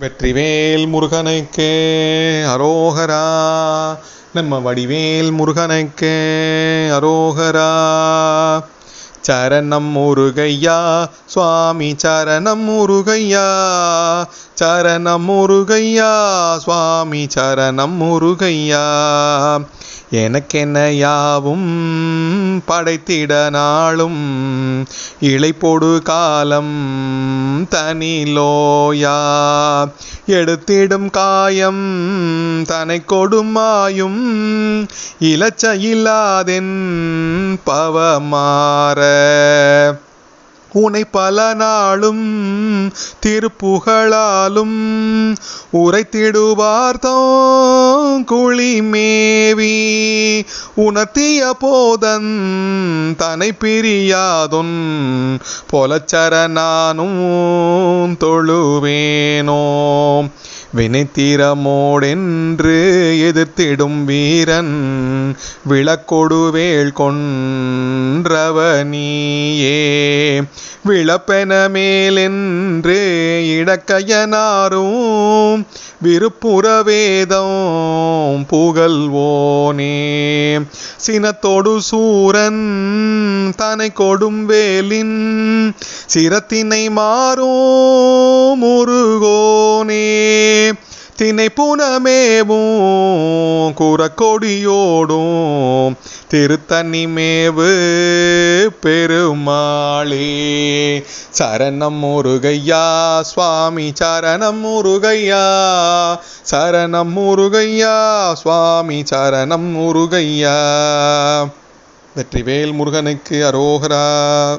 வெற்றிவேல் முருகனுக்கு அரோகரா. நம்ம வடிவேல் முருகனுக்கு அரோகரா. சரணம் முருகையா சுவாமி சரணம் முருகையா. சரணம் முருகையா சுவாமி சரணம் முருகையா. எனக்கென்ன யாவும் படைத்திட நாளும் இளைப்பொடு காலம் தனிலோயா எடுத்திடும் காயம் தனை கொடுமாயும் இலச்ச இல்லாதென் பவமாற உனை பல நாளும் திருப்புகழாலும் உரைத்திடுவார்த்தோம் குழிமேவி உணர்த்திய போதன் தனை பிரியாதுன் பொலச்சர நானும் வினைத்திரமோடென்று எதிர்த்திடும் வீரன் விளக்கொடுவேள் கொன்றவனியே. விளப்பென மேலென்று இடக்கையனாரும் விருப்புற வேதம் புகழ்வோனே. சினத்தொடு சூரன் தனை கொடும் வேலின் சிரத்தினை மாறும் முருகோ தினை புனமேவும் குறக்கொடியோடும் திருத்தண்ணி மேவு பெருமாளே. சரணம் முருகையா சுவாமி சரணம் முருகையா சரணம் முருகையா சுவாமி சரணம் முருகையா. வெற்றிவேல் முருகனுக்கு அரோகரா.